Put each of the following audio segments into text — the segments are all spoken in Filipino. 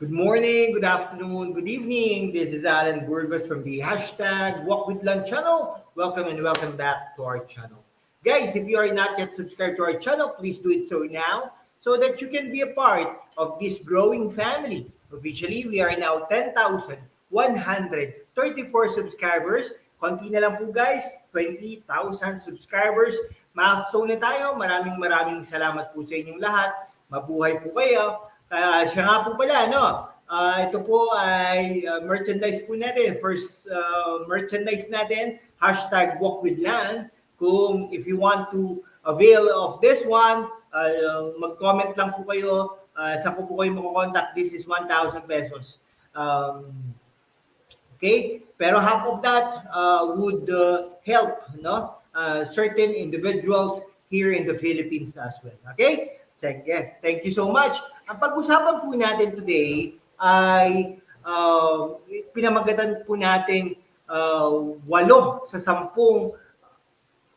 Good morning, good afternoon, good evening. This is Alan Burgos from the hashtag Walk with Lunch channel. Welcome and welcome back to our channel. Guys, if you are not yet subscribed to our channel, please do it so now so that you can be a part of this growing family. Officially, we are now 10,134 subscribers. Konti na lang po guys, 20,000 subscribers. Milestone na tayo. Maraming maraming salamat po sa inyong lahat. Mabuhay po kayo. Uh, siya nga po pala, no? Uh, ito po ay uh, merchandise po natin. First uh, merchandise natin, hashtag walk with land. Kung if you want to avail of this one, uh, mag-comment lang po kayo. Uh, saan ko po kayo makakontakt? This is 1,000 pesos. Um, okay? Pero half of that uh, would uh, help, no? Uh, certain individuals here in the Philippines as well. Okay? Sige. Thank you so much. Ang pag-usapan po natin today ay uh, pinamagatan po natin uh, walo sa sampung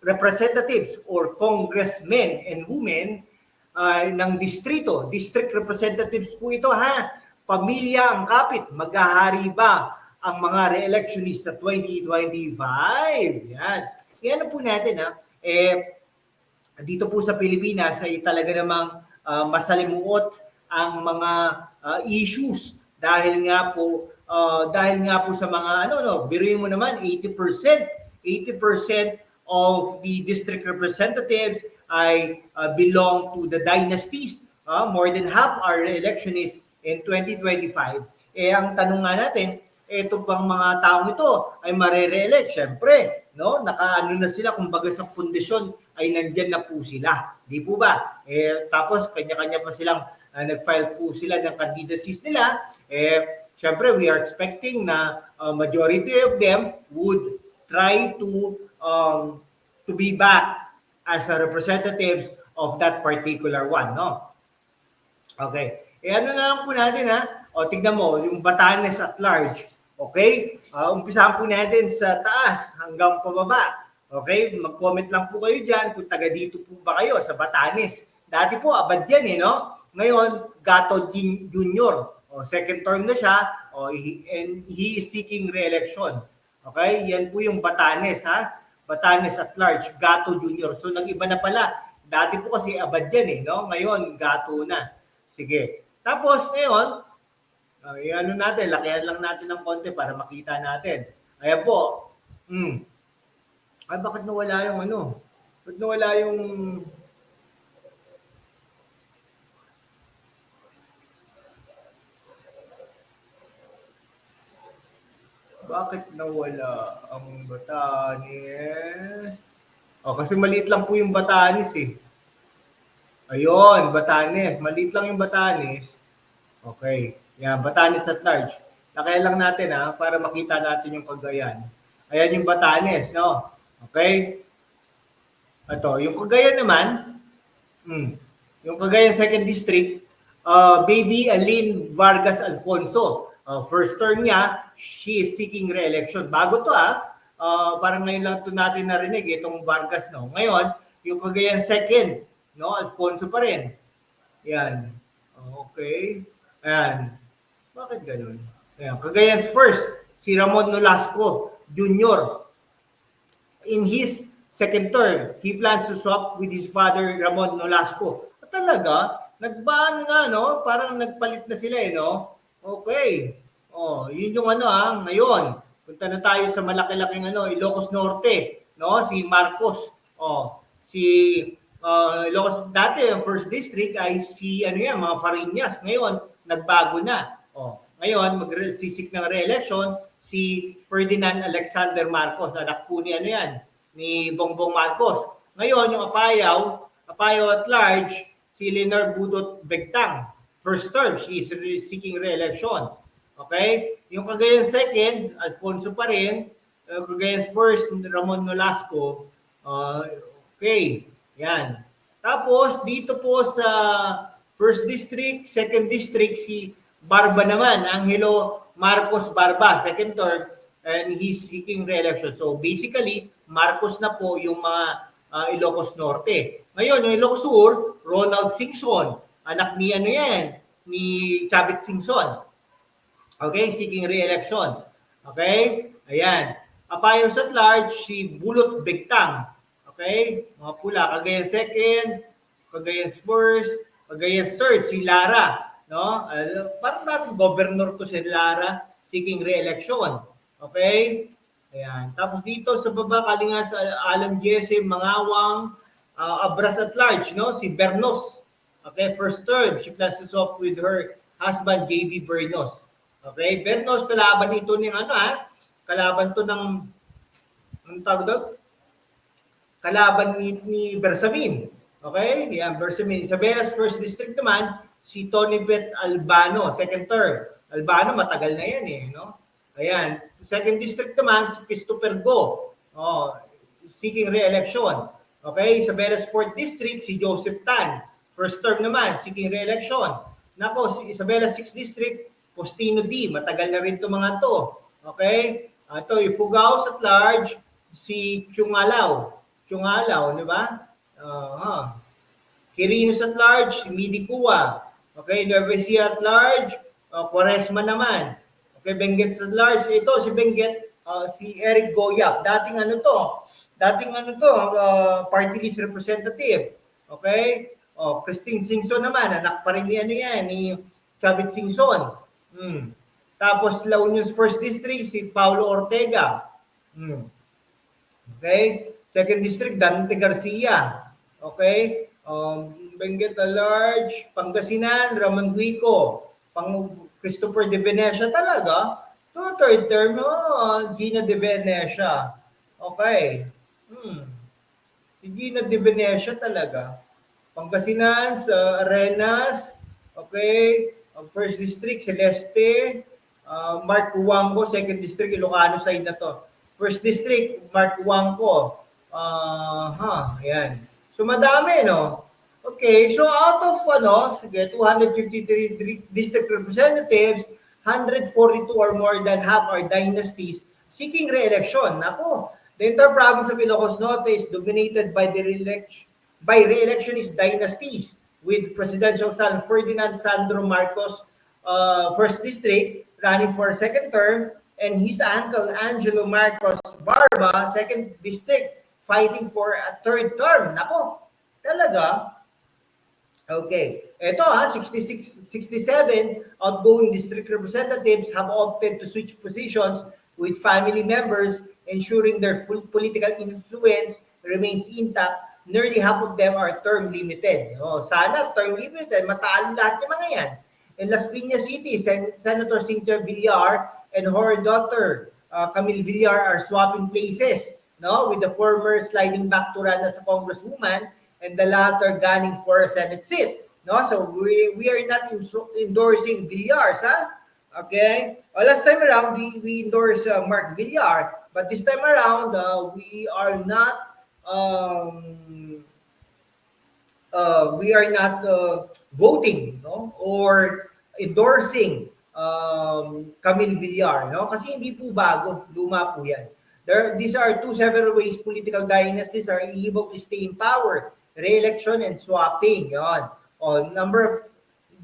representatives or congressmen and women uh, ng distrito. District representatives po ito ha. Pamilya ang kapit. Maghahari ba ang mga re-electionist sa 2025? Yan. Yan po natin ha. Eh, dito po sa Pilipinas ay talaga namang uh, masalimuot ang mga uh, issues. Dahil nga po uh, dahil nga po sa mga ano no biruin mo naman 80% 80% of the district representatives ay uh, belong to the dynasties. Uh, more than half are electionists in 2025 eh ang tanong nga natin ito bang mga taong ito ay mare-re-elect syempre no? Nakaano na sila kumbaga sa pundasyon ay nandiyan na po sila. Di po ba? Eh tapos kanya-kanya pa silang uh, nag-file po sila ng candidacies nila, eh, syempre we are expecting na uh, majority of them would try to um, to be back as a representatives of that particular one, no? Okay. Eh ano na lang po natin ha? O tignan mo, yung Batanes at large. Okay? Uh, umpisahan po natin sa taas hanggang pababa. Okay? Mag-comment lang po kayo dyan kung taga dito po ba kayo sa Batanes. Dati po, abad yan eh, no? Ngayon, Gato Jr. O, second term na siya o, and he is seeking re-election. Okay? Yan po yung Batanes, ha? Batanes at large, Gato Jr. So, nag-iba na pala. Dati po kasi abad yan eh, no? Ngayon, Gato na. Sige. Tapos, ngayon, uh, ano natin, lakihan lang natin ng konti para makita natin. Ayan po. Hmm. Ay, bakit nawala yung ano? Bakit nawala yung bakit nawala ang Batanes? Oh, kasi maliit lang po yung Batanes eh. Ayun, Batanes. Maliit lang yung Batanes. Okay. Yan, Batanes at large. Lakaya lang natin ha, para makita natin yung Cagayan. Ayan yung Batanes, no? Okay? Ito, yung Cagayan naman, hmm, yung Cagayan Second District, uh, Baby Aline Vargas Alfonso uh, first term niya, she is seeking re-election. Bago to ah, uh, parang ngayon lang to natin narinig itong Vargas no. Ngayon, yung Cagayan second, no, Alfonso pa rin. Yan. Okay. Ayan. Bakit ganun? Ayan. Cagayan's first, si Ramon Nolasco Jr. In his second term, he plans to swap with his father Ramon Nolasco. At talaga, nagbaan nga, no? Parang nagpalit na sila, eh, no? Okay. Oh, yun yung ano ah, ngayon. Punta na tayo sa malaki-laking ano, Ilocos Norte, no? Si Marcos. Oh, si uh, Ilocos dati ang first district ay si ano yan, mga Fariñas. Ngayon, nagbago na. Oh, ngayon magsisik ng re-election si Ferdinand Alexander Marcos, anak po ni ano yan, ni Bongbong Marcos. Ngayon, yung Apayaw, Apayaw at large, si Leonard Budot Begtang first term, she is seeking re-election. Okay? Yung Cagayan second, Alfonso pa rin. Uh, Cagayan first, Ramon Nolasco. Uh, okay. Yan. Tapos, dito po sa first district, second district, si Barba naman, Angelo Marcos Barba, second term, and he's seeking re-election. So basically, Marcos na po yung mga uh, Ilocos Norte. Ngayon, yung Ilocos Sur, Ronald Singson, anak ni ano yan, ni Chavit Singson. Okay, seeking re-election. Okay? Ayan. Apayos at large, si Bulot Bigtang. Okay? Mga pula. Cagayan second, Cagayan first, Cagayan third, si Lara. No? Uh, parang natin governor to si Lara seeking re-election. Okay? Ayan. Tapos dito sa baba, kalinga sa Alan Jesse, Mangawang, uh, Abras at large, no? Si Bernos. Okay, first term, she plans to with her husband, JB Bernos. Okay, Bernos, kalaban ito ng ano ha? Kalaban to ng, anong tawag doon? Kalaban ni, ni Bersamin. Okay, yan, Bersamin. Isabella's first district naman, si Tony Bet Albano, second term. Albano, matagal na yan eh, no? Ayan. Second district naman, si Christopher Go. Oh, seeking re-election. Okay, Isabella's 4th district, si Joseph Tan. First term naman, seeking re-election. Nako, si Isabela 6th district, Postino D. Matagal na rin to mga to. Okay? Ito, yung Fugaos at large, si Chungalaw. Chungalaw, di ba? Uh, Quirinos at large, si Midi Kua. Okay, Nueva Ecija at large, uh, Quaresma naman. Okay, Benguet at large. Ito, si Benguet, uh, si Eric Goyap. Dating ano to? Dating ano to? Uh, party list representative. Okay? Oh, Christine Singson naman, anak pa rin ni ano yan, ni Chavit Singson. Hmm. Tapos La Union's first district, si Paulo Ortega. Hmm. Okay? Second district, Dante Garcia. Okay? Um, Benguet large, Pangasinan, Ramanguico, Pang Christopher de Venecia talaga. So, third term, oh, Gina de Venecia. Okay. Hmm. Si Gina de Venecia talaga. Pangasinan, sa Arenas, okay, First District, Celeste, uh, Mark Huangco, Second District, Ilocano side na to. First District, Mark Huangco. Uh, ha, ayan. So madami, no? Okay, so out of, ano, sige, 253 district representatives, 142 or more than half are dynasties seeking re-election. Nako, the entire province of Ilocos Norte is dominated by the re-election by re-electionist dynasties with presidential son Ferdinand Sandro Marcos, uh, first district, running for second term, and his uncle Angelo Marcos Barba, second district, fighting for a third term. Nako, talaga. Okay. Ito ha, 66, 67 outgoing district representatives have opted to switch positions with family members, ensuring their full political influence remains intact nearly half of them are term limited. Oh, sana term limited, matalo lahat yung mga yan. In Las Piñas City, Sen- Senator Cynthia Villar and her daughter, uh, Camille Villar, are swapping places, no? With the former sliding back to run as a congresswoman and the latter gunning for a Senate seat. No? So we, we are not in, endorsing Villar, ha? Okay? Well, last time around, we, we endorse uh, Mark Villar, but this time around, uh, we are not um, uh, we are not uh, voting no? Or endorsing um, Camille Villar no? Kasi hindi po bago luma po yan. There these are two several ways political dynasties are able to stay in power re-election and swapping yon on number of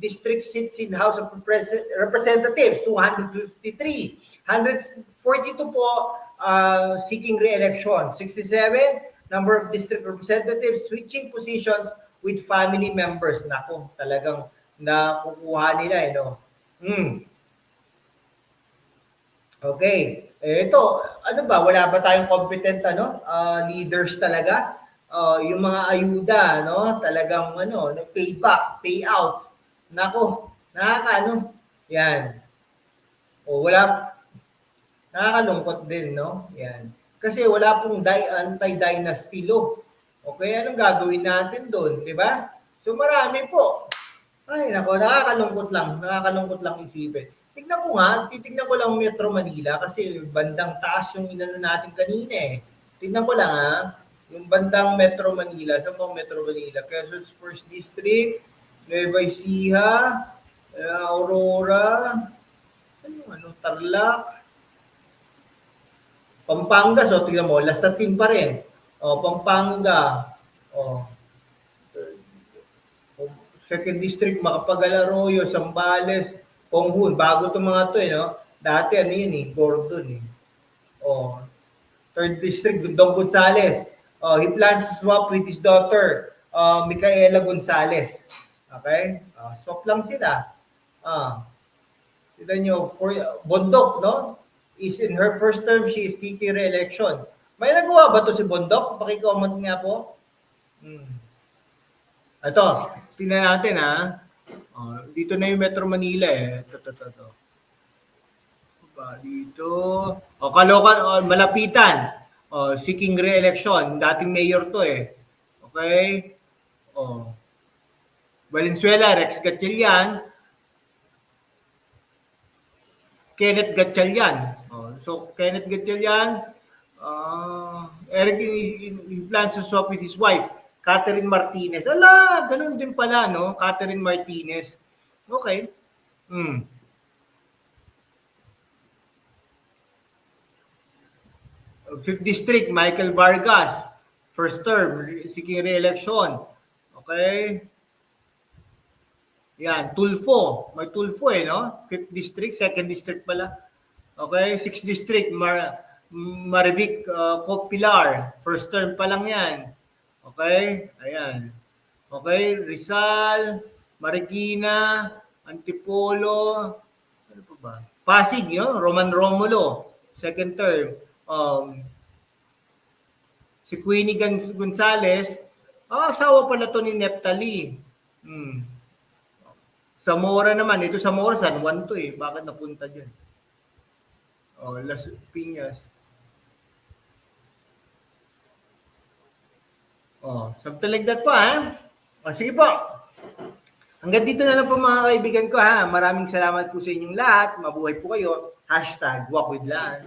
district seats in House of Representatives 253 142 po uh, seeking re-election. 67 number of district representatives switching positions with family members. Nako, talagang nakukuha nila eh, no? Hmm. Okay. Eh, ito, ano ba, wala ba tayong competent ano, uh, leaders talaga? Uh, yung mga ayuda, no? Talagang ano, payback, payout. Nako, nakaka ano? Yan. O wala nakakalungkot din, no? Yan. Kasi wala pong anti-dynasty law. Okay, anong gagawin natin doon, di ba? So marami po. Ay, nako, nakakalungkot lang. Nakakalungkot lang isipin. Tignan ko nga, titignan ko lang Metro Manila kasi bandang taas yung inano natin kanina eh. Tignan ko lang ha, yung bandang Metro Manila, sa mga Metro Manila, Quezon First District, Nueva Ecija, Aurora, ano, ano, Tarlac, Pampanga, so tingnan mo, Lasatin pa rin. O, Pampanga. O, second district, Macapagal Arroyo, Sambales, Konghun, bago itong mga to eh, no? Dati ano yun eh, Gordon eh. Oh, third district, Dong Gonzales. Oh, he plans to swap with his daughter, uh, Micaela Gonzales. Okay? Ah, swap lang sila. Ah. Kita nyo, for, Bondok, no? Is in her first term, she is seeking re-election. May nagawa ba to si Bondok? Pakicomment nga po. Hmm. Ito, tingnan natin ha. Oh, dito na yung Metro Manila eh. Ito, ito, ito. Ba, dito. O, Caloocan, o, Malapitan. O, seeking re-election. Dating mayor to eh. Okay? O. Valenzuela, Rex Gatchalian. Kenneth Gatchalian. So, Kenneth Gatchalian, uh, Eric, he, he plans to swap with his wife. Catherine Martinez. Ala, ganun din pala, no? Catherine Martinez. Okay. Hmm. Fifth District, Michael Vargas. First term, seeking re-election. Okay. Yan, Tulfo. May Tulfo eh, no? Fifth District, Second District pala. Okay. Sixth District, Mar Marivic uh, Copilar. First term pa lang yan. Okay? Ayan. Okay, Rizal, Marikina, Antipolo, ano pa ba? Pasig, yun, Roman Romulo, second term. Um, si Queenie Gon- Gonzales, ah, asawa pala to ni Neptali. Hmm. Zamora naman, ito Zamora, San Juan to eh. Bakit napunta dyan? Oh, Las Piñas. Oh, something like that po ha. O sige po. Hanggang dito na lang po mga kaibigan ko ha. Maraming salamat po sa inyong lahat. Mabuhay po kayo. Hashtag walk with Lan.